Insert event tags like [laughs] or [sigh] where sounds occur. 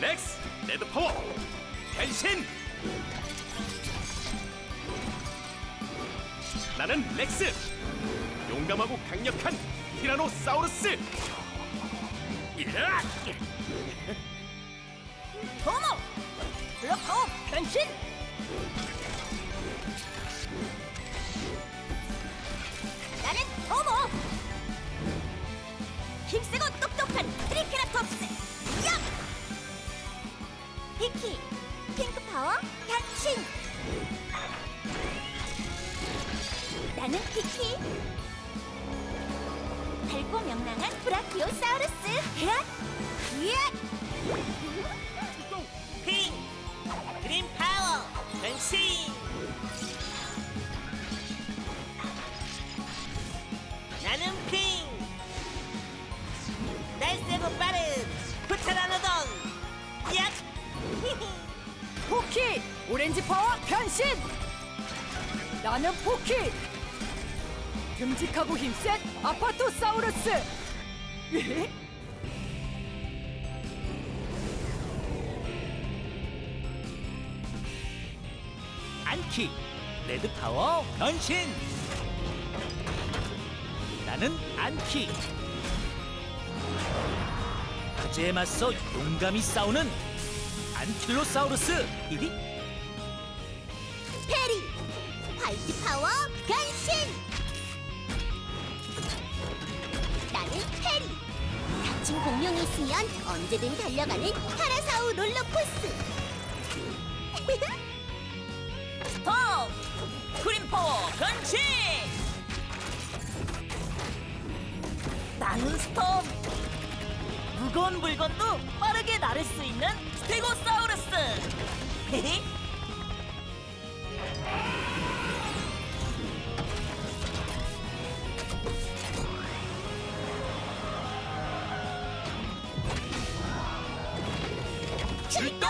렉스 레드 파워 변신. 나는 렉스. 용감하고 강력한 티라노사우루스. 이라 토모 블록 파워 변신! 나는 토모 힘세고 피키 핑크 파워 변신 나는 피키 밝고 명랑한 브라키오사우루스 야! 야! 핑 포키 오렌지 파워 변신. 나는 포키. 듬직하고 힘센 아파토사우루스. [laughs] 안키 레드 파워 변신. 나는 안키. 화재에 맞서 용감히 싸우는 안킬로사우루스. 이리. 페리 화이트 파워 변신. 나는 페리. 다친 공룡이 있으면 언제든 달려가는 파라사우 롤러코스. 스톱 그린 파워 변신. 나는 스톱 무거운 물건도 빠르게 나를 수 있는 스테고사우루스. [laughs] 출동